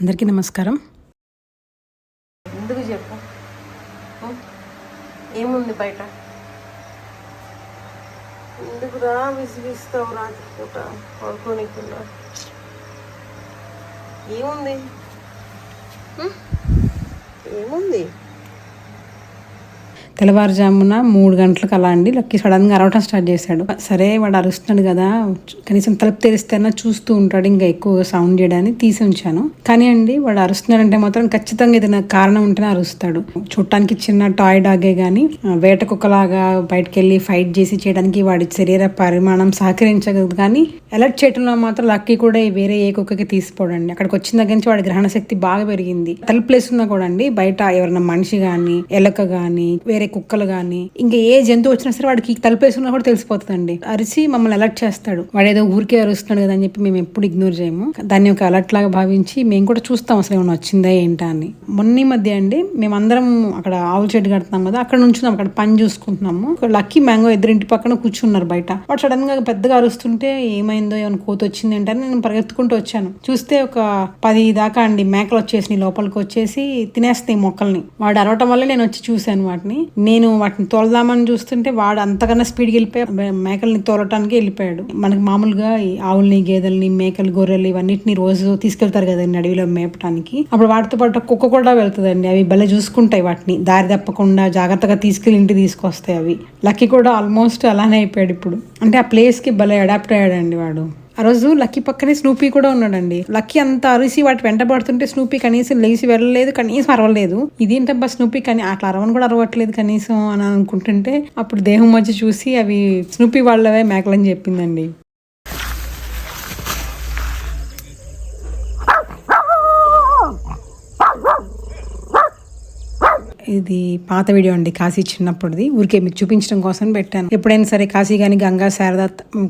అందరికీ నమస్కారం. ఎందుకు చెప్పు? ఏముంది బయట? ఎందుకురా విసిగిస్తావు రాత్రిపూట పడుకోనికుండా. ఏముంది? ఏముంది? తెల్లవారుజామున మూడు గంటలకు అలా అండి. లక్కీ సడన్గా అరవటం స్టార్ట్ చేశాడు. సరే వాడు అరుస్తున్నాడు కదా కనీసం తలుపు తెరిస్తేనా చూస్తూ ఉంటాడు ఇంకా ఎక్కువ సౌండ్ చేయడానికి తీసి ఉంచాను. కానీ అండి వాడు అరుస్తున్నాడంటే మాత్రం ఖచ్చితంగా ఏదైనా కారణం ఉంటేనే అరుస్తాడు. చూడటానికి చిన్న టాయ్ డాగే కానీ వేట కుక్కలాగా బయటకు వెళ్ళి ఫైట్ చేసి చేయడానికి వాడి శరీర పరిమాణం సహకరించగలదు. కానీ అలర్ట్ చేయడంలో మాత్రం లక్కీ కూడా వేరే ఏ కుక్కకి తీసిపోడండి. అక్కడికి వచ్చిన దగ్గర నుంచి వాడి గ్రహణ శక్తి బాగా పెరిగింది. తలుపు ప్లేస్ ఉన్నా కూడా అండి బయట ఎవరైనా మనిషి కానీ ఎలక కానీ వేరే కుక్కలు కానీ ఇంకా ఏ జంతువు వచ్చినా సరే వాడికి తలుపేసుకున్నా కూడా తెలిసిపోతుందండి. అరిసి మమ్మల్ని అలర్ట్ చేస్తాడు. వాడు ఏదో ఊరికే అరుస్తున్నాడు కదా అని చెప్పి మేము ఎప్పుడు ఇగ్నోర్ చేయము. దాన్ని ఒక అలర్ట్ లాగా భావించి మేము కూడా చూస్తాం అసలు ఏమైనా వచ్చిందా ఏంటా అని. మొన్న మధ్య అండి మేమందరం అక్కడ ఆవుల చెట్టు కడుతున్నాం కదా అక్కడ నుంచి అక్కడ పని చూసుకుంటున్నాము. లక్కీ మ్యాంగో ఇంటి పక్కన కూర్చున్నారు బయట. వాడు సడన్గా పెద్దగా అరుస్తుంటే ఏమైందో ఏమైనా కోత వచ్చింది ఏంటని నేను పరిగెత్తుకుంటూ వచ్చాను. చూస్తే ఒక పది దాకా అండి మేకలు వచ్చేసి లోపలికి వచ్చేసి తినేస్తాయి మొక్కల్ని. వాడు అరవటం వల్ల నేను వచ్చి చూశాను వాటిని. నేను వాటిని తోలదామని చూస్తుంటే వాడు అంతకన్నా స్పీడ్కి వెళ్ళిపోయి మేకల్ని తోలటానికి వెళ్ళిపోయాడు. మనకి మామూలుగా ఈ ఆవుల్ని గేదెల్ని మేకలు గొర్రెలు ఇవన్నిటిని రోజు తీసుకెళ్తారు కదండి అడవిలో మేపటానికి. అప్పుడు వాటితో పాటు కుక్క కూడా వెళ్తుందండి. అవి భలే చూసుకుంటాయి వాటిని. దారి తప్పకుండా జాగ్రత్తగా తీసుకెళ్ళి ఇంటికి తీసుకొస్తాయి అవి. లక్కీ కూడా ఆల్మోస్ట్ అలానే అయిపోయాడు ఇప్పుడు. అంటే ఆ ప్లేస్కి భలే అడాప్ట్ అయ్యాడండి వాడు. ఆ రోజు లక్కీ పక్కనే స్నూపీ కూడా ఉన్నాడండి. లక్కీ అంత అరిసి వాటి వెంట పడుతుంటే స్నూపీ కనీసం లేచి వెళ్ళలేదు కనీసం అరవలేదు. ఇదేంటబ్బా స్నూపీ కానీ అట్లా అరవని కూడా అరవట్లేదు కనీసం అని అనుకుంటుంటే అప్పుడు దేహం మధ్య చూసి అవి స్నూపీ వాళ్ళవే మేకలని చెప్పిందండి. ఇది పాత వీడియో అండి కాశీ చిన్నప్పుడుది. ఊరికే మీకు చూపించడం కోసం పెట్టాను. ఎప్పుడైనా సరే కాశీ కానీ గంగా శారద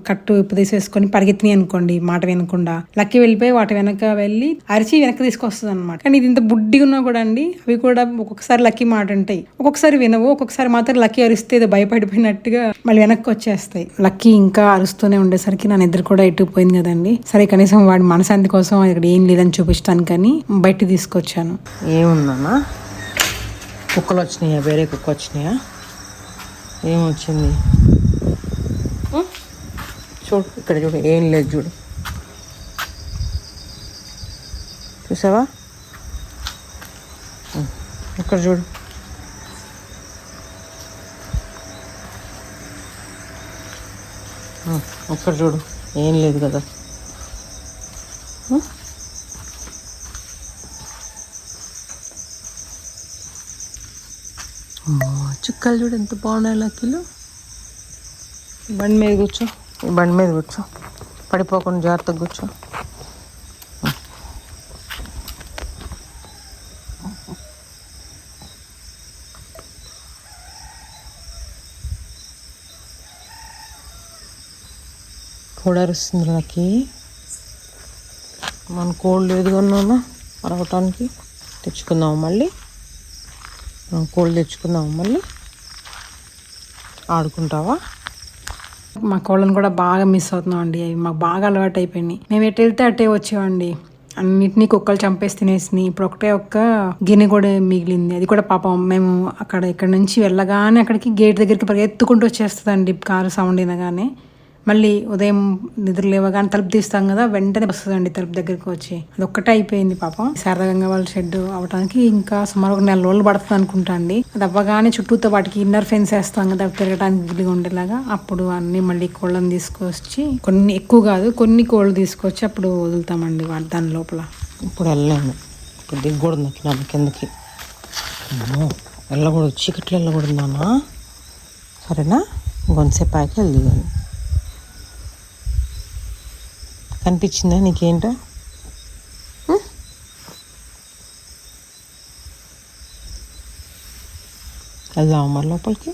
కట్టు ఉపదేశేసుకొని పరిగెత్తినాయి అనుకోండి మాట వినకుండా. లక్కి వెళ్ళిపోయి వాటి వెనక వెళ్ళి అరిచి వెనక్కి తీసుకొస్తుంది అనమాట కానీ ఇది ఇంత బుడ్డిగా ఉన్నా కూడా అండి అవి కూడా ఒక్కొక్కసారి లక్కీ మాట ఉంటాయి. ఒక్కొక్కసారి వినవు ఒక్కొక్కసారి మాత్రం లక్కీ అరిస్తే ఏదో భయపడిపోయినట్టుగా మళ్ళీ వెనక్కి వచ్చేస్తాయి. లక్కీ ఇంకా అరుస్తూనే ఉండేసరికి నా నిద్ర కూడా ఎటు పోయింది కదండి. సరే కనీసం వాడి మనశాంతి కోసం ఇక్కడ ఏం లేదని చూపిస్తాను కానీ బయట తీసుకొచ్చాను. ఏముందమ్మా కుక్కలు వచ్చినాయా? వేరే కుక్క వచ్చినాయా? ఏమొచ్చింది? చూడు ఇక్కడ చూడు ఏం లేదు చూడు. చూసావా? ఇక్కడ చూడు. ఉం. ఇక్కడ చూడు ఏం లేదు కదా ఉం? అమ్మో, చుక్కలు చూడు ఎంత బాగున్నాయి లక్కీలు. బండి మీద కూర్చో. ఈ బండి మీద కూర్చో. పడిపోకుండా జాగ్రత్తగా కూర్చో. కూడా అరుస్తుంది లక్కీ. మన కోల్డ్ లేదు కొన్నామా అరవటానికి తెచ్చుకుందాం మళ్ళీ? కోళ్ళు తెచ్చుకుందాం మళ్ళీ. ఆడుకుంటావా? మా కోళ్ళని కూడా బాగా మిస్ అవుతున్నాం అండి. అవి మాకు బాగా అలవాటు అయిపోయినాయి. మేము ఎటు వెళ్తే అటే వచ్చేవండి అన్నిటినీ కుక్కలు చంపేసి తినేసినాయి. ఇప్పుడు ఒకటే ఒక్క గిన్నె కూడా మిగిలింది. అది కూడా పాపం మేము అక్కడ ఇక్కడ నుంచి వెళ్ళగానే అక్కడికి గేట్ దగ్గరికి పరిగెత్తుకుంటూ వచ్చేస్తుందండి. కారు సౌండ్ వినగానే. మళ్ళీ ఉదయం నిద్ర లేవగానే తలుపు తీస్తాం కదా వెంటనే వస్తుందండి తలుపు దగ్గరికి వచ్చి. అది ఒక్కటే అయిపోయింది పాపం. శారదగంగా వాళ్ళ షెడ్ అవడానికి ఇంకా సుమారు ఒక నెల రోజులు పడుతుంది అనుకుంటా అండి. అది అవ్వగానే చుట్టూతో వాటికి ఇన్నర్ ఫెన్స్ వేస్తాం కదా అవి తిరగడానికి వీలుగా ఉండేలాగా. అప్పుడు అన్ని మళ్ళీ కోళ్ళని తీసుకొచ్చి కొన్ని ఎక్కువ కాదు కొన్ని కోళ్ళు తీసుకొచ్చి అప్పుడు వదులుతామండి వాటి దాని లోపల. ఇప్పుడు వెళ్ళలేము. ఇప్పుడు దిగకూడదు నాకు కిందకి. వెళ్ళకూడదు. చీకట్లో వెళ్ళకూడదు నాన్న. సరేనా? గొంతసేపు ఆకి వెళ్ళి కనిపించిందా నీకేంటో? ఉం? వెళ్దామా మరి లోపలికి.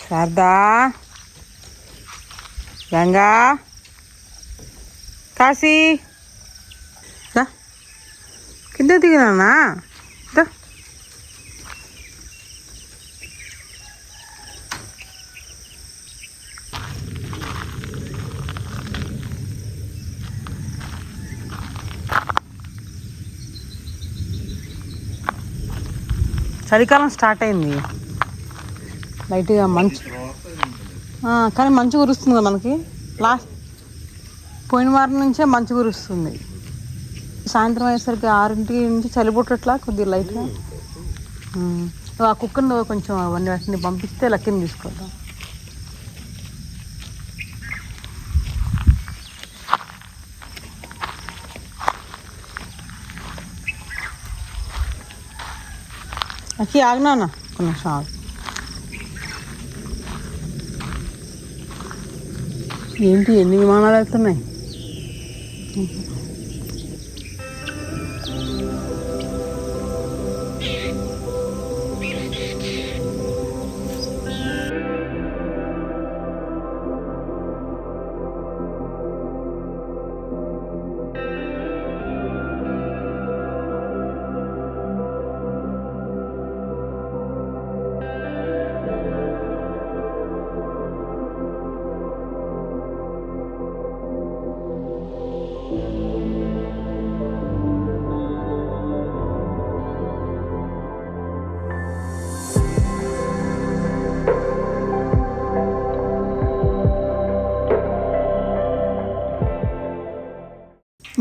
శారదా. గంగా. కాశీ. రా కింద దిగినా చలికాలం స్టార్ట్ అయింది. లైట్గా మంచు. కానీ మంచు కురుస్తుంది కదా మనకి. లాస్ట్ పోయిన వారం నుంచే మంచు కురుస్తుంది. సాయంత్రం అయ్యేసరికి ఆరింటి నుంచి చలి పుట్టట్లా కొద్దిగా లైట్గా ఆ కుక్కను కొంచెం అవన్నీ వాటిని పంపిస్తే లక్కీని తీసుకుంటాం. అక్కి ఆగినా కొన్ని నిమిషం ఏంటి ఎన్ని విమానాలు వెళ్తున్నాయి? tudo.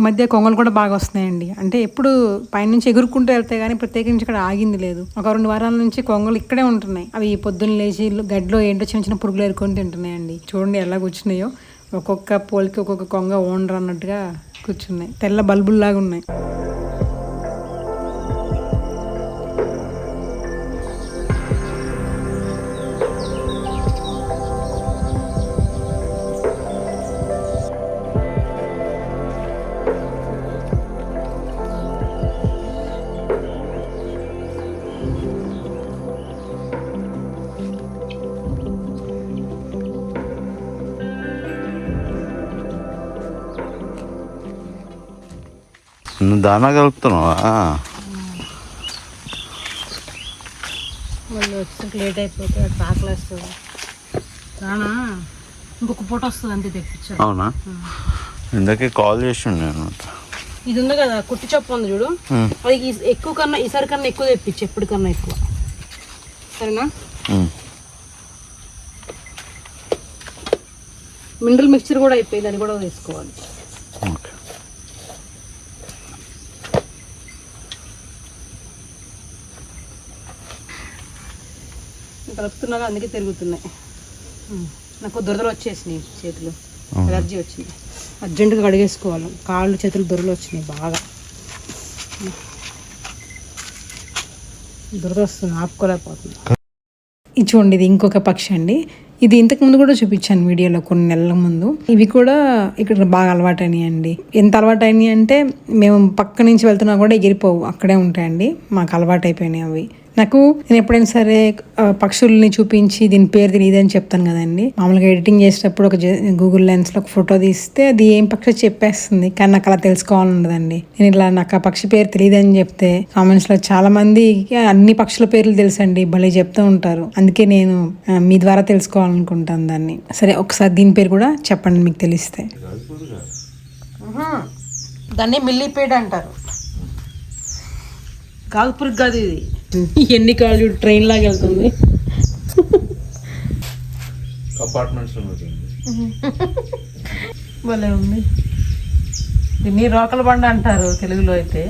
మధ్య కొంగలు కూడా బాగా వస్తున్నాయండి. అంటే ఎప్పుడు పైనుంచి ఎగురుకుంటూ వెళ్తాయి కానీ ప్రత్యేకించి ఇక్కడ ఆగింది లేదు. ఒక రెండు వారాల నుంచి కొంగలు ఇక్కడే ఉంటున్నాయి. అవి పొద్దున్న లేచి గడ్డిలో ఏంటో చిన్న చిన్న పురుగులు ఎరుకొని తింటున్నాయండి. చూడండి ఎలా కూర్చున్నాయో. ఒక్కొక్క పోలికి ఒక్కొక్క కొంగ ఓనర్ అన్నట్టుగా కూర్చున్నాయి. తెల్ల బల్బుల్లాగా ఉన్నాయి. నువ్వు దానా కలుపుతున్నావా? వచ్చేసరికి లేట్ అయిపోతే ఆకలి వస్తుంది. రానా? ఇంకొక పూట వస్తుంది అంతే తెప్పించాను అవునా? ఇందాకే కాల్ చేసిండు నేను ఇది ఉంది కదా కుట్టి చొప్పు ఉంది చూడు. అది ఎక్కువ కన్నా ఈసారి కన్నా ఎక్కువ తెప్పించు ఎప్పటికన్నా ఎక్కువ. సరేనా. మినరల్ మిక్చర్ కూడా అయిపోయింది అది కూడా వేసుకోవాలి. కలుపుతున్నాగా అందుకే తిరుగుతున్నాయి. నాకు దురదలు వచ్చేసినాయి చేతులు? ఎలర్జీ వచ్చింది. అర్జెంటుగా కడిగేసుకోవాలి. కాళ్ళు చేతులు దురదలు వచ్చినాయి బాగా. దురద వస్తుంది ఆపుకోలేకపోతుంది. ఇది చూడండి ఇది ఇంకొక పక్షి అండి. ఇది ఇంతకు ముందు కూడా చూపించాను వీడియోలో కొన్ని నెలల ముందు. ఇవి కూడా ఇక్కడ బాగా అలవాటైనాయి అండి. ఎంత అలవాటైనాయి అంటే మేము పక్క నుంచి వెళ్తున్నా కూడా ఎగిరిపోవు అక్కడే ఉంటాయండి. మాకు అలవాటు అయిపోయినాయి అవి. నాకు నేను ఎప్పుడైనా సరే పక్షుల్ని చూపించి దీని పేరు తెలియదు అని చెప్తాను కదండి. మామూలుగా ఎడిటింగ్ చేసేటప్పుడు ఒక గూగుల్ లెన్స్లో ఒక ఫోటో తీస్తే అది ఏం పక్షి చెప్పేస్తుంది. కానీ నాకు అలా తెలుసుకోవాలని ఉండదండి నేను ఇలా నాకు ఆ పక్షి పేరు తెలియదు అని చెప్తే కామెంట్స్లో చాలా మంది అన్ని పక్షుల పేర్లు తెలుసండి భలే చెప్తూ ఉంటారు. అందుకే నేను మీ ద్వారా తెలుసుకోవాలనుకుంటాను దాన్ని. సరే ఒకసారి దీని పేరు కూడా చెప్పండి మీకు తెలిస్తే. దాన్ని మిల్లీపేడ్ అంటారు. కాల్పురికి కాదు ఇది. ఎన్ని కాళ్ళు చూడు ట్రైన్ లాగా వెళ్తుంది. భలే ఉంది. దీన్ని రోకల బండ అంటారు తెలుగులో అయితే.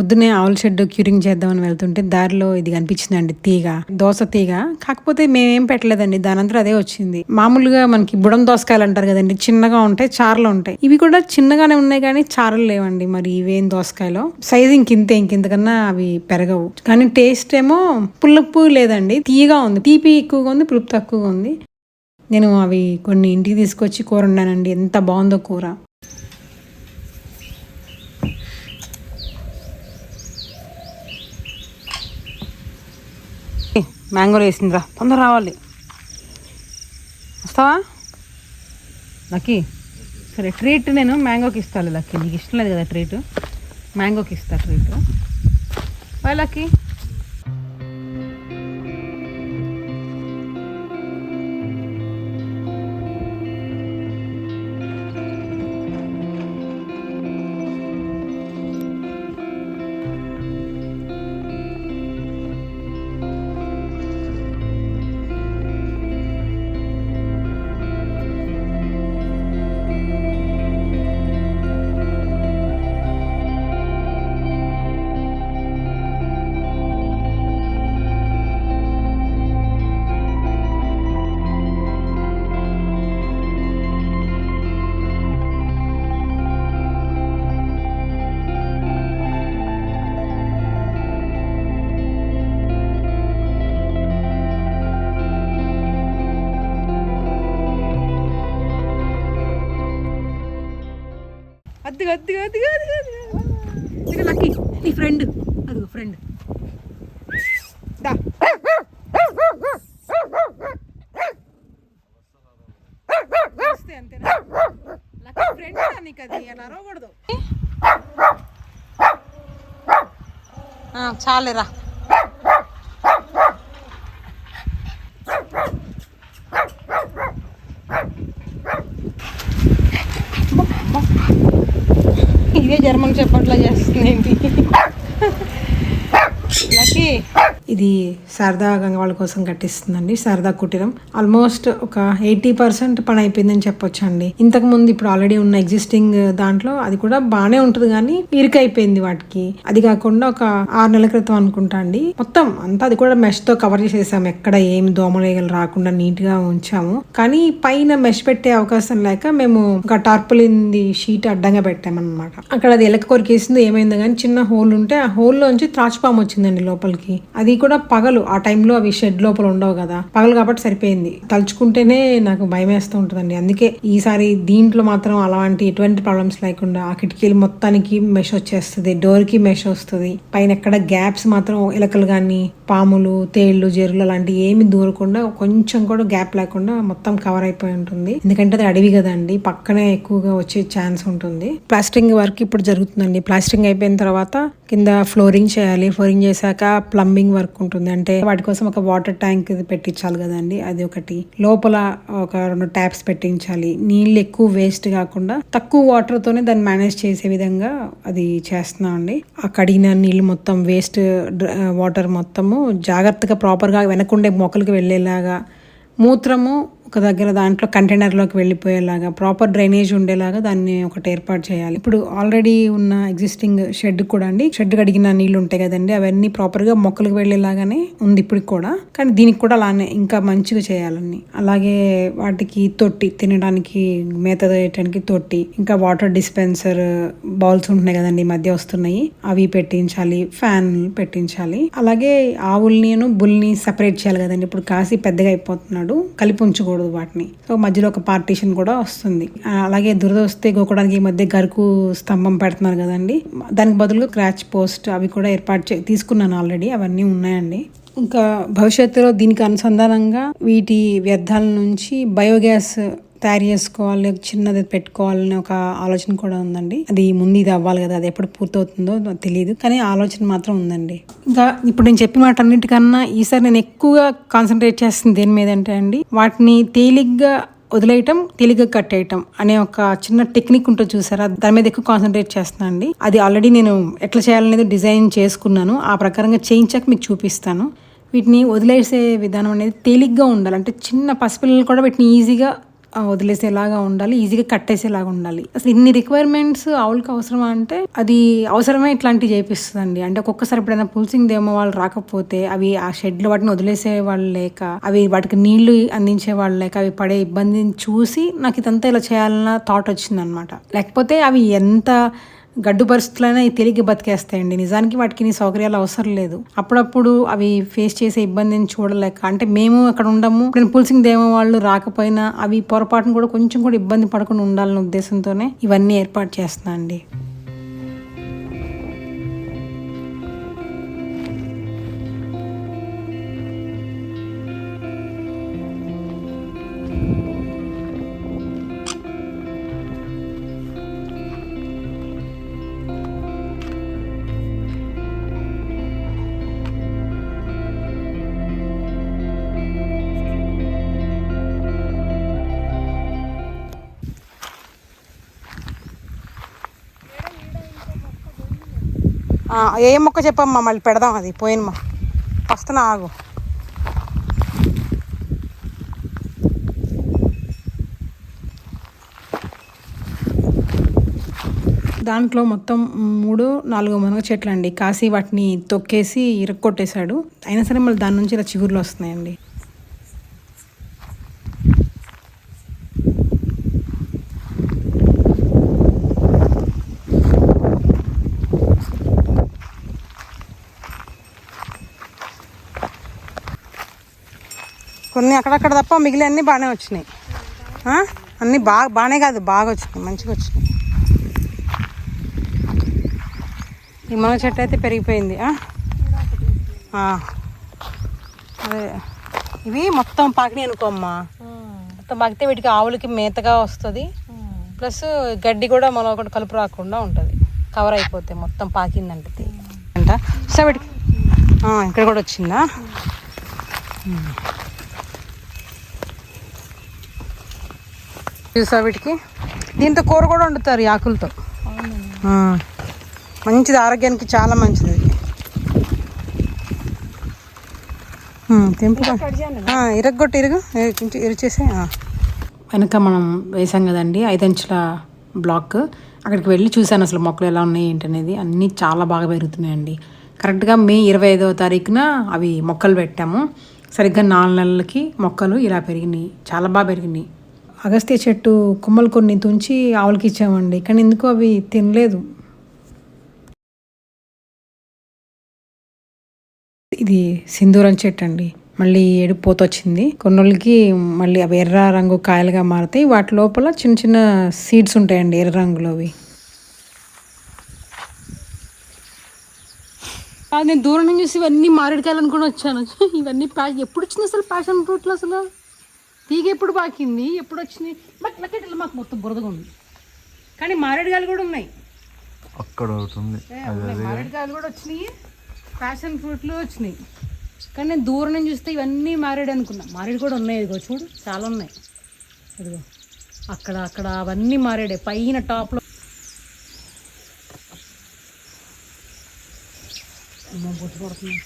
పొద్దునే ఆవుల షెడ్ క్యూరింగ్ చేద్దామని వెళ్తుంటే దారిలో ఇది కనిపించిందండి తీగ. దోస తీగ. కాకపోతే మేమేం పెట్టలేదండి దాని అంతా అదే వచ్చింది. మామూలుగా మనకి బుడం దోసకాయలు అంటారు కదండి చిన్నగా ఉంటాయి చారలు ఉంటాయి. ఇవి కూడా చిన్నగానే ఉన్నాయి కానీ చారలు లేవండి మరి ఇవేం దోసకాయలో? సైజ్ ఇంకింతే ఇంకింతకన్నా అవి పెరగవు. కానీ టేస్ట్ ఏమో పుల్లపు లేదండి తీయగా ఉంది. తీపి ఎక్కువగా ఉంది పులుపు తక్కువగా ఉంది. నేను అవి కొన్ని ఇంటికి తీసుకొచ్చి కూర వండానండి ఎంత బాగుందో కూర. మ్యాంగోలు వేసిందిరా తొందర. రావాలి. వస్తావా? లక్కీ సరే ట్రీట్ నేను మ్యాంగోకి ఇస్తాను లక్కీ. నీకు ఇష్టం లేదు కదా ట్రీట్? మ్యాంగోకి ఇస్తా ట్రీట్. Bye Lucky. అద్దుగా అద్దుగా అద్దుగా అద్దుగా లక్కీ. నీ ఫ్రెండ్. అదిగో ఫ్రెండ్. దా. నమస్తే అంతేనా? లక్కీ ఫ్రెండ్ నీకు అది అలా అరవకూడదు. చాలేరా ఇదే జర్మన్ చెప్పట్లా చేస్తుంది ఏంటి లక్కీ ఇది శారదా గంగవాళ్ళ కోసం కట్టిస్తుందండి శారదా కుటీరం. ఆల్మోస్ట్ ఒక ఎయిటీ పర్సెంట్ పని అయిపోయిందని చెప్పొచ్చు అండి ఇంతకు ముందు ఇప్పుడు ఆల్రెడీ ఉన్న ఎగ్జిస్టింగ్ దాంట్లో అది కూడా బాగానే ఉంటుంది కానీ ఇరుకైపోయింది వాటికి. అది కాకుండా ఒక ఆరు నెలల క్రితం అనుకుంటా అండి మొత్తం అంతా అది కూడా మెష్తో కవర్ చేసేసాము. ఎక్కడ ఏం దోమలేగలు రాకుండా నీట్గా ఉంచాము. కానీ పైన మెష్ పెట్టే అవకాశం లేక మేము ఒక టార్పులింది షీట్ అడ్డంగా పెట్టామన్నమాట. అక్కడ అది ఎలక కొరికేసింది ఏమైందో కానీ చిన్న హోల్ ఉంటే ఆ హోల్లోంచి త్రాచుపాము వచ్చిందండి లోపలికి. అది కూడా పగలు ఆ టైంలో అవి షెడ్ లోపల ఉండవు కదా. పగలు కాబట్టి సరిపోయింది. తలుచుకుంటేనే నాకు భయం వేస్తూ ఉంటుందండి. అందుకే ఈసారి దీంట్లో మాత్రం అలాంటి ఎటువంటి ప్రాబ్లమ్స్ లేకుండా ఆ కిటికీలు మొత్తానికి మెష్ వచ్చేస్తుంది డోర్కి మెష్ వస్తుంది. పైన ఎక్కడ గ్యాప్స్ మాత్రం ఎలకలు కానీ పాములు తేళ్ళు జెరులు అలాంటివి ఏమి దూరకుండా కొంచెం కూడా గ్యాప్ లేకుండా మొత్తం కవర్ అయిపోయి ఉంటుంది. ఎందుకంటే అది అడవి కదండి పక్కనే ఎక్కువగా వచ్చే ఛాన్స్ ఉంటుంది. ప్లాస్టింగ్ వర్క్ ఇప్పుడు జరుగుతుందండి. ప్లాస్టింగ్ అయిపోయిన తర్వాత కింద ఫ్లోరింగ్ చేయాలి. ఫ్లోరింగ్ చేశాక ప్లంబింగ్ వర్క్ ఉంటుంది. అంటే వాటి కోసం ఒక వాటర్ ట్యాంక్ పెట్టించాలి కదండి. అది ఒకటి. లోపల ఒక రెండు ట్యాప్స్ పెట్టించాలి. నీళ్ళు ఎక్కువ వేస్ట్ కాకుండా తక్కువ వాటర్ తోనే దాన్ని మేనేజ్ చేసే విధంగా అది చేస్తున్నాం అండి. ఆ కడిగిన నీళ్ళు మొత్తం వేస్ట్ వాటర్ మొత్తము జాగ్రత్తగా ప్రాపర్గా వెనకుండే మొక్కలకు వెళ్ళేలాగా మూత్రము ఒక దగ్గర దాంట్లో కంటైనర్లోకి వెళ్ళిపోయేలాగా ప్రాపర్ డ్రైనేజ్ ఉండేలాగా దాన్ని ఒకటి ఏర్పాటు చేయాలి. ఇప్పుడు ఆల్రెడీ ఉన్న ఎగ్జిస్టింగ్ షెడ్ కూడా అండి. షెడ్ కడిగిన నీళ్ళు ఉంటాయి కదండి. అవన్నీ ప్రాపర్గా మొక్కలకు వెళ్ళేలాగానే ఉంది ఇప్పటికి కూడా. కానీ దీనికి కూడా అలానే ఇంకా మంచిగా చేయాలని అలాగే వాటికి తొట్టి తినడానికి మేత వేయటానికి తొట్టి ఇంకా వాటర్ డిస్పెన్సర్ బౌల్స్ ఉంటున్నాయి కదండి ఈ మధ్య వస్తున్నాయి. అవి పెట్టించాలి ఫ్యాన్ పెట్టించాలి. అలాగే ఆవుల్ని బుల్ని సెపరేట్ చేయాలి కదండి. ఇప్పుడు కాసి పెద్దగా అయిపోతున్నాడు. కలిపి ఉంచకూడదు వాటిని. సో మధ్యలో ఒక పార్టీషన్ కూడా వస్తుంది. అలాగే దురద వస్తే గోకడానికి ఈ మధ్య గరుకు స్తంభం పెడుతున్నారు కదండి. దానికి బదులు క్రాచ్ పోస్ట్ అవి కూడా ఏర్పాటు చే తీసుకున్నాను ఆల్రెడీ. అవన్నీ ఉన్నాయండి. ఇంకా భవిష్యత్తులో దీనికి అనుసంధానంగా వీటి వ్యర్థాల నుంచి బయోగ్యాస్ తయారు చేసుకోవాలి చిన్నది పెట్టుకోవాలనే ఒక ఆలోచన కూడా ఉందండి. అది ముందు ఇది అవ్వాలి కదా అది ఎప్పుడు పూర్తవుతుందో నాకు తెలియదు కానీ ఆలోచన మాత్రం ఉందండి. ఇంకా ఇప్పుడు నేను చెప్పిన మాట అన్నిటికన్నా ఈసారి నేను ఎక్కువగా కాన్సన్ట్రేట్ చేస్తుంది దేని మీద అంటే అండి వాటిని తేలిగ్గా వదిలేయటం తేలిగ్గా కట్టేయటం అనే ఒక చిన్న టెక్నిక్ ఉంటుంది చూసారా? దాని మీద ఎక్కువ కాన్సన్ట్రేట్ చేస్తాను అండి. అది ఆల్రెడీ నేను ఎట్లా చేయాలనేది డిజైన్ చేసుకున్నాను. ఆ ప్రకారంగా చేయించాక మీకు చూపిస్తాను. వీటిని వదిలేసే విధానం అనేది తేలిగ్గా ఉండాలి. అంటే చిన్న పసిపిల్లలు కూడా వీటిని ఈజీగా వదిలేసేలాగా ఉండాలి ఈజీగా కట్టేసేలాగా ఉండాలి. అసలు ఇన్ని రిక్వైర్మెంట్స్ ఆవులకి అవసరమా అంటే అది అవసరమే ఇట్లాంటివి చేపిస్తుందండి. అంటే ఒక్కొక్కసారి ఎప్పుడైనా పులిసింగ్ దేమో వాళ్ళు రాకపోతే అవి ఆ షెడ్లు వాటిని వదిలేసే వాళ్ళు లేక అవి వాటికి నీళ్ళు అందించే వాళ్ళు లేక అవి పడే ఇబ్బందిని చూసి నాకు ఇదంతా ఇలా చేయాలన్న థాట్ వచ్చిందనమాట. లేకపోతే అవి ఎంత గడ్డు పరిస్థితులైనా తెలిగి తిరిగి బతికేస్తాయండి. నిజానికి వాటికి నీ సౌకర్యాలు అవసరం లేదు. అప్పుడప్పుడు అవి ఫేస్ చేసే ఇబ్బందిని చూడలేక అంటే మేము అక్కడ ఉండము ఇప్పుడు పులిసింగ్ దేమో వాళ్ళు రాకపోయినా అవి పొరపాటును కూడా కొంచెం కూడా ఇబ్బంది పడకుండా ఉండాలనే ఉద్దేశంతోనే ఇవన్నీ ఏర్పాటు చేస్తున్నా అండి. ఏ మొక్క చెప్పమ్మా మళ్ళీ పెడదాం అది పోయినమ్మా వస్తున్నా ఆగు. దాంట్లో మొత్తం మూడు నాలుగు మునగ చెట్లు అండి కాసి వాటిని తొక్కేసి ఇరక్కొట్టేశాడు. అయినా సరే మళ్ళీ దాని నుంచి ఇలా చిగుర్లు వస్తున్నాయండి. కొన్ని అక్కడక్కడ తప్ప మిగిలిన అన్నీ బాగానే వచ్చినాయి? అన్నీ బాగా బాగానే కాదు బాగా వచ్చినాయి మంచిగా వచ్చినాయి ఈ మునగ చెట్టు అయితే పెరిగిపోయింది. అదే. ఇవి మొత్తం పాకినాయి అనుకోమ్మా. మొత్తం పాకితే వీటికి ఆవులకి మేతగా వస్తుంది. ప్లస్ గడ్డి కూడా మనం ఒకటి కలుపు రాకుండా ఉంటుంది. కవర్ అయిపోతే మొత్తం పాకిందంటే అంట. సో వీటికి ఇక్కడ కూడా వచ్చిందా? చూసా వీటికి. దీంతో కూర కూడా వండుతారు ఈ ఆకులతో. మంచిది ఆరోగ్యానికి చాలా మంచిది. తెంపు ఇరగొట్టి ఇరుగు. కొంచెం ఇరిచేసి వెనక మనం వేసాం కదండి ఐదంచుల బ్లాక్. అక్కడికి వెళ్ళి చూశాను అసలు మొక్కలు ఎలా ఉన్నాయి ఏంటనేది. అన్నీ చాలా బాగా పెరుగుతున్నాయండి. కరెక్ట్గా మే ఇరవై ఐదవ తారీఖున అవి మొక్కలు పెట్టాము. సరిగ్గా నాలుగు నెలలకి మొక్కలు ఇలా పెరిగినాయి. చాలా బాగా పెరిగినాయి. అగస్త్య చెట్టు కొమ్మలు కొన్ని తుంచి ఆవులకి ఇచ్చామండి కానీ ఎందుకు అవి తినలేదు. ఇది సింధూరం చెట్టు అండి మళ్ళీ ఏడు పూత వచ్చింది కొన్నోళ్ళకి మళ్ళీ అవి ఎర్ర రంగు కాయలుగా మారుతాయి. వాటి లోపల చిన్న చిన్న సీడ్స్ ఉంటాయండి ఎర్ర రంగులో అవి. అది నేను దూరం నుంచి చూసి ఇవన్నీ మారేడుకాయలు అనుకుని వచ్చాను. ఇవన్నీ ప్యాక్ ఎప్పుడు వచ్చింది అసలు? ప్యాషన్ ఫ్రూట్లు అసలు? తీగ ఎప్పుడు పాకింది ఎప్పుడు వచ్చినాయి మాకు లకెట్ మాకు మొత్తం బురదగా ఉంది. కానీ మారేడుకాయలు కూడా ఉన్నాయి. అక్కడ అవుతుంది కూడా వచ్చినాయి. ప్యాషన్ ఫ్రూట్లు వచ్చినాయి. కానీ నేను దూరం నుంచి చూస్తే ఇవన్నీ మారేడు అనుకున్నా. మారేడు కూడా ఉన్నాయి. ఇదిగో చూడు చాలా ఉన్నాయి. ఇదిగో అక్కడ అక్కడ అవన్నీ మారేడే. పైన టాప్లో అమ్మో, బొట్టు పడుతుంది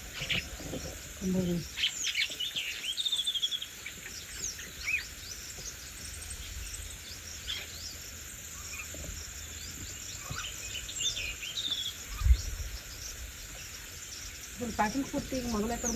కొందరు. ఇప్పుడు ప్యాకింగ్ పూర్తి మొదలు ఎక్కడ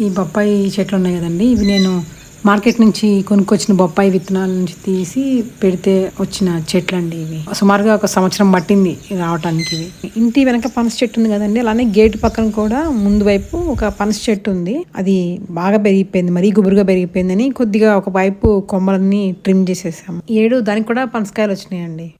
ఈ బొప్పాయి చెట్లు ఉన్నాయి కదండి ఇవి నేను మార్కెట్ నుంచి కొనుక్కొచ్చిన బొప్పాయి విత్తనాల నుంచి తీసి పెడితే వచ్చిన చెట్లు అండి ఇవి. సుమారుగా ఒక సంవత్సరం పట్టింది రావటానికి ఇవి. ఇంటి వెనక పనస చెట్టు ఉంది కదండి అలానే గేట్ పక్కన కూడా ముందు వైపు ఒక పనస చెట్టు ఉంది. అది బాగా పెరిగిపోయింది మరీ గుబురుగా పెరిగిపోయిందని కొద్దిగా ఒక వైపు కొమ్మలన్నీ ట్రిమ్ చేసేసాము. ఏడు దానికి కూడా పనసకాయలు వచ్చినాయండి.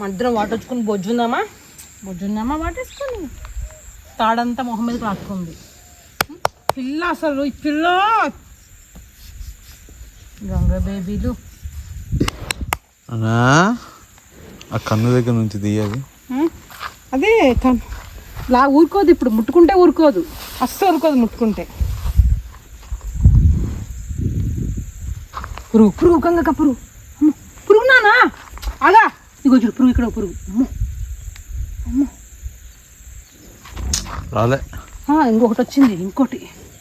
మధ్యలో వాటొచ్చుకుని బొజ్జుందామా? బొజ్జుందామా? వాటేసుకొని తాడంతా మొహం మీదకి రాసుకుంది. పిల్ల అసలు ఈ పిల్ల! గంగ బేబీలు. అనా? ఆ కన్ను దగ్గర నుంచి తీయాలి? అదే కం- లా ఊరుకోదు ఇప్పుడు. ముట్టుకుంటే ఊరుకోదు. అస్సలు ఊరుకోదు ముట్టుకుంటే. పురుగు పురుగు గంగక పురుగు. అమ్మో, పురుగు నానా? అలా ఇగో చూడు పురుగు ఇక్కడ పురుగు. అమ్మో. రాలే. ఇంకొకటి వచ్చింది ఇంకోటి.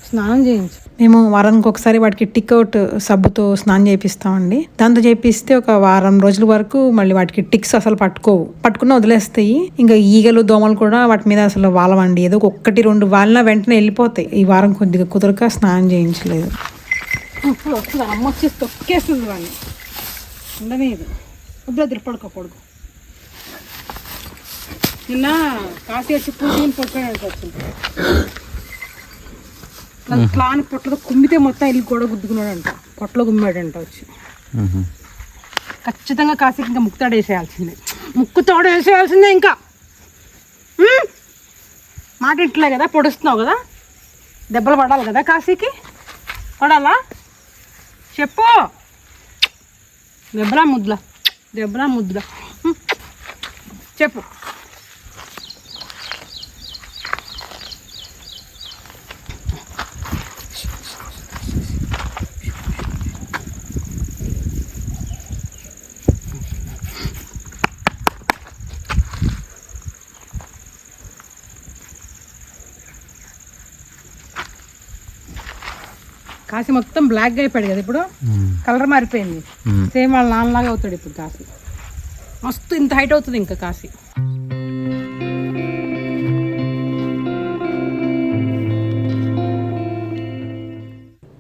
స్నానం చేయించు. మేము వారానికి ఒకసారి వాటికి టిక్ అవుట్ సబ్బుతో స్నానం చేపిస్తామండి దాంతో చేపిస్తే ఒక వారం రోజుల వరకు మళ్ళీ వాటికి టిక్స్ అసలు పట్టుకోవు. పట్టుకున్న వదిలేస్తాయి. ఇంకా ఈగలు దోమలు కూడా వాటి మీద అసలు వాలవండి. ఏదో ఒక్కటి రెండు వాలినా వెంటనే వెళ్ళిపోతాయి. ఈ వారం కొద్దిగా కుదరక స్నానం చేయించలేదు. అమ్మ వచ్చేసి తొక్కేస్తుంది వాడిని. ఉండలేదు వద్దు పడుకో పడుకో నిన్న కాశీ వచ్చి పడుకోవడానికి వచ్చింది నాకు ప్లాన్ పొట్టలో కుమ్మితే మొత్తం ఇల్లు కూడా గుద్దుకున్నాడంట. పొట్టలో గుమ్మాడంట వచ్చి. ఖచ్చితంగా కాశీకి ఇంకా ముక్తాడు వేసేయాల్సిందే. ముక్కు తోడు వేసేయాల్సిందే ఇంకా? మాట ఇట్లే కదా పొడుస్తున్నావు కదా? దెబ్బలు పడాలి కదా కాశీకి? పడాలా? చెప్పు. దెబ్బలా ముద్దులా. దెబ్బలా ముద్దులా ఉమ్. చెప్పు కాశీ మొత్తం బ్లాక్గా అయిపోయాడు కదా ఇప్పుడు? కలర్ మారిపోయింది. సేమ్ వాళ్ళ నాన్నలాగా అవుతాడు ఇప్పుడు కాశీ. మస్తు ఇంత హైట్ అవుతుంది ఇంకా కాశీ.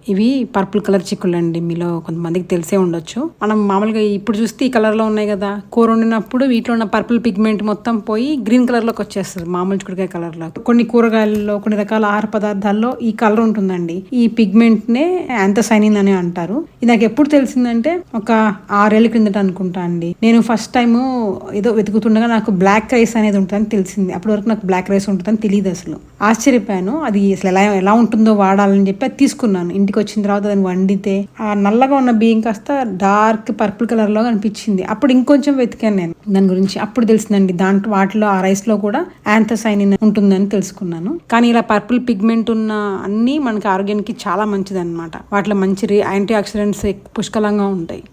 ఇవి పర్పుల్ కలర్ చిక్కులు అండి మీలో కొంతమందికి తెలిసే ఉండొచ్చు. మనం మామూలుగా ఇప్పుడు చూస్తే ఈ కలర్లో ఉన్నాయి కదా. కూర వండినప్పుడు వీటిలో ఉన్న పర్పుల్ పిగ్మెంట్ మొత్తం పోయి గ్రీన్ కలర్లోకి వచ్చేస్తుంది మామూలు చిక్కుడుకాయ కలర్లో. కొన్ని కూరగాయల్లో కొన్ని రకాల ఆహార పదార్థాల్లో ఈ కలర్ ఉంటుందండి. ఈ పిగ్మెంట్నే యాంథసైనిన్ అని అంటారు. ఇది నాకు ఎప్పుడు తెలిసిందంటే ఒక ఆరేళ్ళ క్రిందట అనుకుంటా అండి. నేను ఫస్ట్ టైం ఏదో వెతుకుతుండగా నాకు బ్లాక్ రైస్ అనేది ఉంటుందని తెలిసింది. అప్పటి వరకు నాకు బ్లాక్ రైస్ ఉంటుందని తెలియదు అసలు. ఆశ్చర్యపోయాను. అది అసలు ఎలా ఎలా ఉంటుందో వాడాలని చెప్పి అది తీసుకున్నాను. ఇంటికి వచ్చిన తర్వాత దాన్ని వండితే ఆ నల్లగా ఉన్న బియ్యం కాస్త డార్క్ పర్పుల్ కలర్లో కనిపించింది అప్పుడు ఇంకొంచెం వెతికాను నేను. దాని గురించి అప్పుడు తెలిసిందండి. దాంట్లో వాటిలో ఆ రైస్లో కూడా యాంథసైనిన్ ఉంటుందని తెలుసుకున్నాను. కానీ ఇలా పర్పుల్ పిగ్మెంట్ ఉన్న అన్ని మనకి ఆరోగ్యానికి చాలా మంచిది అనమాట వాటిలో మంచి యాంటీ ఆక్సిడెంట్స్ పుష్కలంగా ఉంటాయి.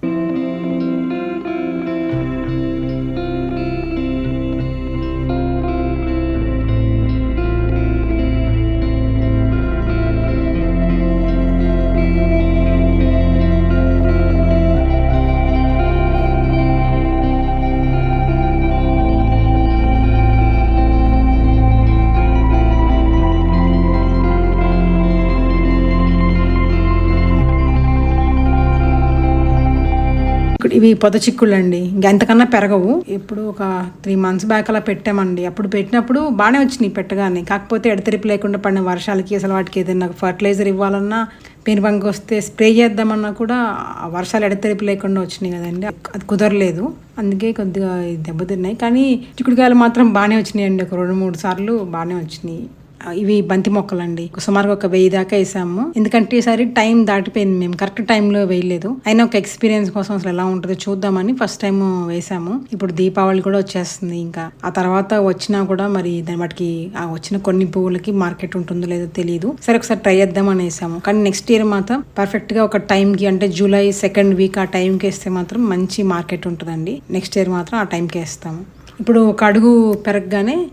ఇవి పొద చిక్కుళ్ళు ఇంకా ఇంకెంతకన్నా పెరగవు. ఇప్పుడు ఒక త్రీ మంత్స్ బ్యాక్ అలా పెట్టామండి. అప్పుడు పెట్టినప్పుడు బాగానే వచ్చినాయి పెట్టగానే. కాకపోతే ఎడతెరిపి లేకుండా పడిన వర్షాలకి అసలు వాటికి ఏదైనా ఫర్టిలైజర్ ఇవ్వాలన్నా పెను వస్తే స్ప్రే చేద్దామన్నా కూడా ఆ వర్షాలు ఎడతెరిపి లేకుండా వచ్చినాయి కదండి. అది కుదరలేదు. అందుకే కొద్దిగా దెబ్బతిన్నాయి. కానీ చిక్కుడుకాయలు మాత్రం బాగానే వచ్చినాయండి. ఒక రెండు మూడు సార్లు బాగానే వచ్చినాయి. ఇవి బంతి మొక్కలండి. సుమారుగా ఒక వెయ్యి దాకా వేసాము. ఎందుకంటే ఈసారి టైం దాటిపోయింది మేము. కరెక్ట్ టైంలో వేయలేదు. అయినా ఒక ఎక్స్పీరియన్స్ కోసం అసలు ఎలా ఉంటుందో చూద్దామని ఫస్ట్ టైం వేసాము. ఇప్పుడు దీపావళి కూడా వచ్చేస్తుంది ఇంకా. ఆ తర్వాత వచ్చినా కూడా మరి దాని వాటికి ఆ వచ్చిన కొన్ని పువ్వులకి మార్కెట్ ఉంటుందో లేదో తెలియదు సరే ఒకసారి ట్రై చేద్దామని వేసాము. కానీ నెక్స్ట్ ఇయర్ మాత్రం పర్ఫెక్ట్గా ఒక టైంకి అంటే జూలై సెకండ్ వీక్ ఆ టైంకి వేస్తే మాత్రం మంచి మార్కెట్ ఉంటుందండి. నెక్స్ట్ ఇయర్ మాత్రం ఆ టైంకి వేస్తాము. ఇప్పుడు ఒక అడుగు పెరగగానే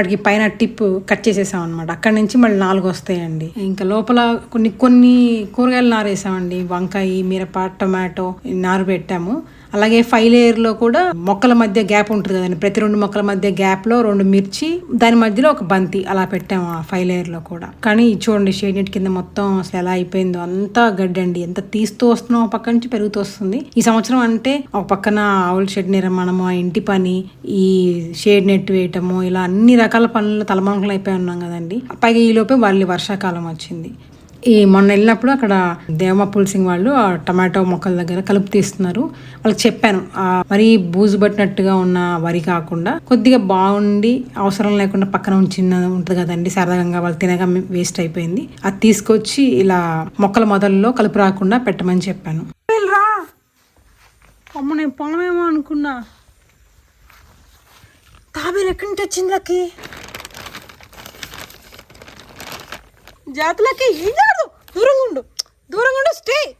వాటికి పైన టిప్ కట్ చేసేసాం అనమాట అక్కడ నుంచి మళ్ళీ నాలుగు వస్తాయండి. ఇంకా లోపల కొన్ని కొన్ని కూరగాయలు నారేసామండి. వంకాయ మిరప టొమాటో నారు పెట్టాము. అలాగే ఫైవ్ లేయర్లో కూడా మొక్కల మధ్య గ్యాప్ ఉంటుంది కదండి. ప్రతి రెండు మొక్కల మధ్య గ్యాప్లో రెండు మిర్చి దాని మధ్యలో ఒక బంతి అలా పెట్టాము ఆ ఫైవ్ లేయర్లో కూడా. కానీ చూడండి షేడ్ నెట్ కింద మొత్తం అసలు ఎలా అయిపోయిందో అంతా గడ్డి అండి ఎంత తీస్తూ వస్తున్నాం ఒక పక్క నుంచి పెరుగుతూ వస్తుంది. ఈ సంవత్సరం అంటే ఒక పక్కన ఆవుల షెడ్ నిర్మాణము ఆ ఇంటి పని ఈ షేడ్ నెట్ వేయటము ఇలా అన్ని రకాల పనులు తలమాంకలు అయిపోయి ఉన్నాం కదండి. పైగా ఈ లోపే వర్షాకాలం వచ్చింది. ఈ మొన్న వెళ్ళినప్పుడు అక్కడ దేవమ సింగ్ వాళ్ళు ఆ టమాటో మొక్కల దగ్గర కలుపు తీస్తున్నారు. వాళ్ళకి చెప్పాను ఆ వరి బూజు పట్టినట్టుగా ఉన్న వరి కాకుండా కొద్దిగా బాగుండి అవసరం లేకుండా పక్కన ఉంచిన ఉంటుంది కదండి సరదాగా వాళ్ళు తినగా వేస్ట్ అయిపోయింది. అది తీసుకొచ్చి ఇలా మొక్కల మొదల్లో కలుపు రాకుండా పెట్టమని చెప్పాను. అమ్మ నేను పొలమేమో అనుకున్నా. తాబేలు ఎక్కడి నుంచి వచ్చింది లక్కి జాతులకి ఏం జరగదు. దూరంగా ఉండు. దూరంగా ఉండు స్టే.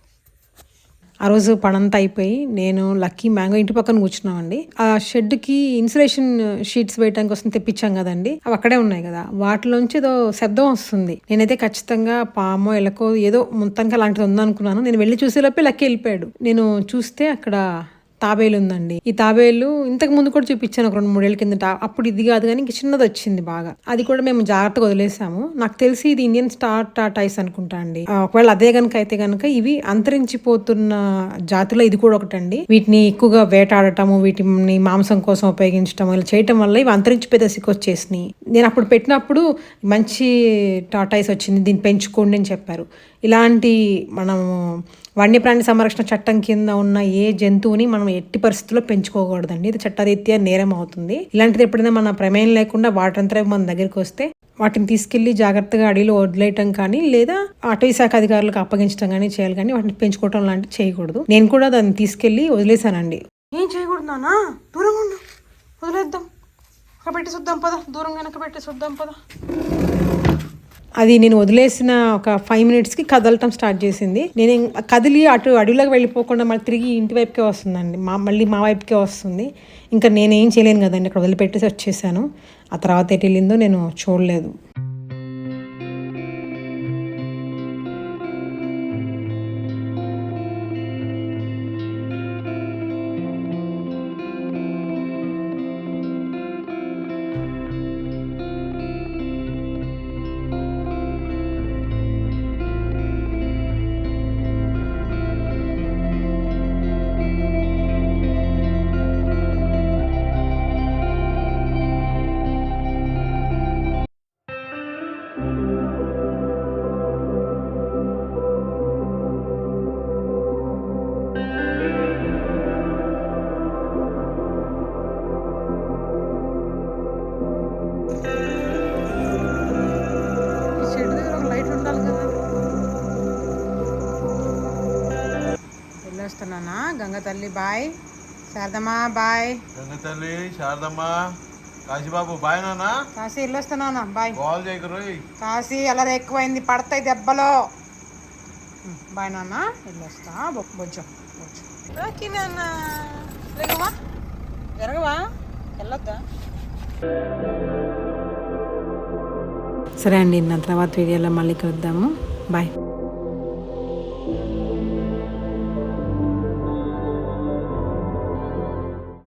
ఆ రోజు పనంతా అయిపోయి నేను లక్కీ మ్యాంగో ఇంటి పక్కన కూర్చున్నామండి. ఆ షెడ్కి ఇన్సులేషన్ షీట్స్ వేయడానికి కోసం తెప్పించాం కదండి. అవి అక్కడే ఉన్నాయి కదా. వాటిలోంచి ఏదో శబ్దం వస్తుంది. నేనైతే ఖచ్చితంగా పామో ఎలకో ఏదో మొత్తానికి అలాంటిది ఉందనుకున్నాను. నేను వెళ్ళి చూసేలోపే లక్కీ వెళ్ళిపోయాడు. నేను చూస్తే అక్కడ తాబేలు ఉందండి ఈ తాబేలు ఇంతకు ముందు కూడా చూపించాను ఒక రెండు మూడేళ్ళ కిందట. అప్పుడు ఇది కాదు కానీ ఇంక చిన్నది వచ్చింది బాగా. అది కూడా మేము జాగ్రత్తగా వదిలేసాము. నాకు తెలిసి ఇది ఇండియన్ స్టార్ టాటైస్ అనుకుంటా అండి. ఒకవేళ అదే కనుక అయితే కనుక ఇవి అంతరించిపోతున్న జాతుల ఇది కూడా ఒకటండి. వీటిని ఎక్కువగా వేటాడటము వీటిని మాంసం కోసం ఉపయోగించడం ఇలా చేయటం వల్ల ఇవి అంతరించిపోయే దశకు వచ్చేసినాయి. నేను అప్పుడు పెట్టినప్పుడు మంచి టాటాయిస్ వచ్చింది. దీన్ని పెంచుకోండి అని చెప్పారు. ఇలాంటి మనము వన్యప్రాణి సంరక్షణ చట్టం కింద ఉన్న ఏ జంతువుని మనం ఎట్టి పరిస్థితుల్లో పెంచుకోకూడదండి. ఇది చట్టరీత్యా నేరం అవుతుంది. ఇలాంటిది ఎప్పుడైనా మన ప్రమేయం లేకుండా వాటంతా మన దగ్గరికి వస్తే వాటిని తీసుకెళ్ళి జాగ్రత్తగా అడవిలో వదిలేయటం కానీ లేదా అటవీ శాఖ అధికారులకు అప్పగించడం కానీ చేయాలి కానీ వాటిని పెంచుకోవటం లాంటివి చేయకూడదు. నేను కూడా దాన్ని తీసుకెళ్ళి వదిలేశానండి. ఏం చేయకూడదు నానా దూరంగా ఉండు. వదిలేద్దాం. ఒక పెట్టి చూద్దాం పద. దూరంగా వెనక పెట్టి చూద్దాం పద. అది నేను వదిలేసిన ఒక ఫైవ్ మినిట్స్కి కదలటం స్టార్ట్ చేసింది. నేను కదిలి అటు అడవిలోకి వెళ్ళిపోకుండా మళ్ళీ తిరిగి ఇంటి వైపుకే వస్తుందండి. మా మళ్ళీ మా వైపుకే వస్తుంది. ఇంకా నేనేం చేయలేను కదండి అక్కడ వదిలిపెట్టేసి వచ్చేసాను. ఆ తర్వాత ఎటు వెళ్ళిందో నేను చూడలేదు. తల్లి బాయ్. శారదమ్మా బాయ్. గంగ తల్లి శారదమ్మ. కాశీబాబు బాయ్ నాన్న. కాశీ వెళ్ళొస్తున్నానా బాయ్. కాల్ చేయకరు కాశీ అలా ఎక్కువైంది పడతాయి దెబ్బలో. బాయ్ నాన్న వెళ్ళొస్తా. బొ- బొజ్జం బొజ్జం. రాకి నాన్న. జరగవా వెళ్ళొద్దా? సరే అండి నా తర్వాత వీడియోలో మళ్ళీ కలుద్దాము. బాయ్.